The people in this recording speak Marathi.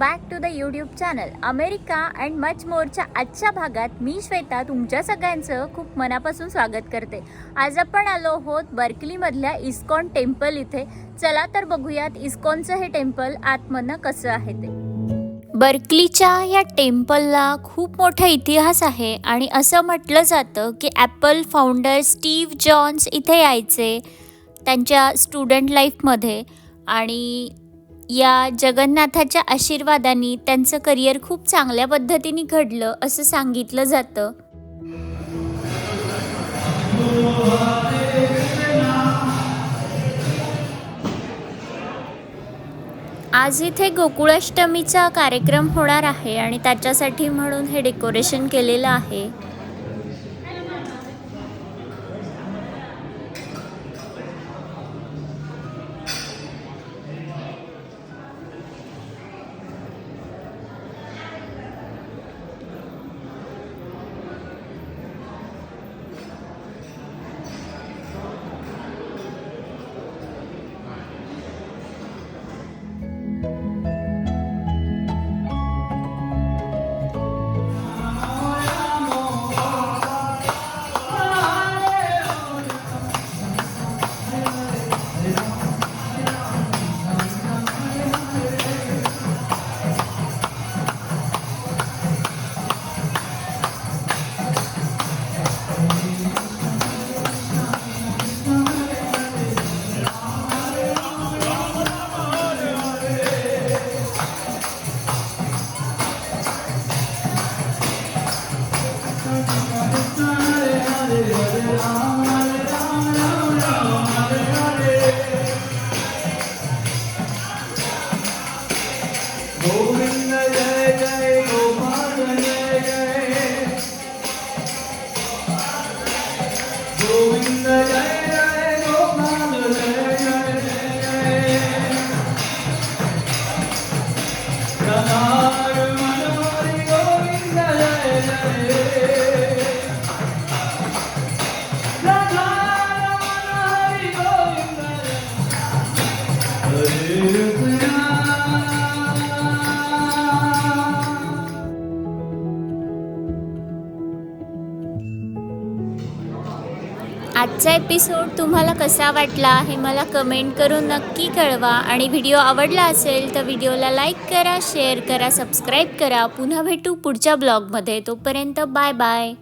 Back to the YouTube channel America and much मोरच्या आजच्या भागात मी श्वेता तुमच्या सगळ्यांचं खूप मनापासून स्वागत करते. आज आपण आलो आहोत बर्कलीमधल्या इस्कॉन टेम्पल इथे. चला तर बघूयात इस्कॉनचं हे टेम्पल आतमधनं कसं आहे ते. बर्कलीच्या या टेम्पलला खूप मोठा इतिहास आहे आणि असं म्हटलं जातं की ॲपल फाउंडर स्टीव्ह जॉन्स इथे यायचे त्यांच्या स्टुडंट लाईफमध्ये आणि या जगन्नाथाच्या आशीर्वादाने त्यांचं करिअर खूप चांगल्या पद्धतीने घडलं असं सांगितलं जातं. आज इथे गोकुळाष्टमीचा कार्यक्रम होणार आहे आणि त्याच्यासाठी म्हणून हे डेकोरेशन केलेलं आहे. Govinda आजचा एपिसोड तुम्हाला कसा वाटला हे मला कमेंट करून नक्की कळवा. आणि व्हिडिओ आवडला असेल तर व्हिडिओला लाईक करा शेअर करा सबस्क्राईब करा. पुन्हा भेटू पुढच्या ब्लॉगमध्ये तोपर्यंत बाय बाय